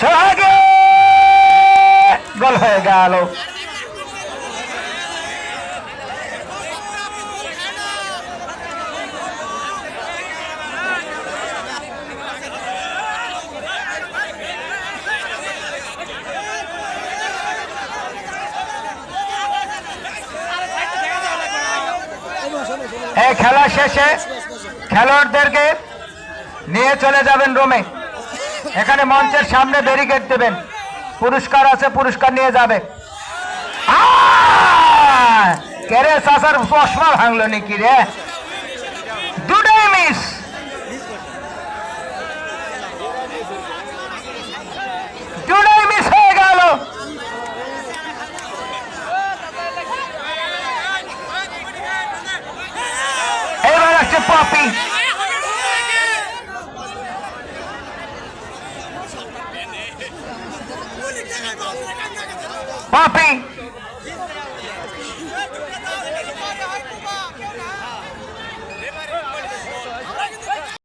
সোহাগে গোল হয়ে গেল। খেলা শেষে খেলোয়াড়দেরকে নিয়ে চলে যাবেন রোমে। এখানে মঞ্চের সামনে ব্যারিকেড দেবেন। পুরস্কার আছে, পুরস্কার নিয়ে যাবে। আহ! কে সাসার চশমা নাকি রে? মিস হয়ে Popem!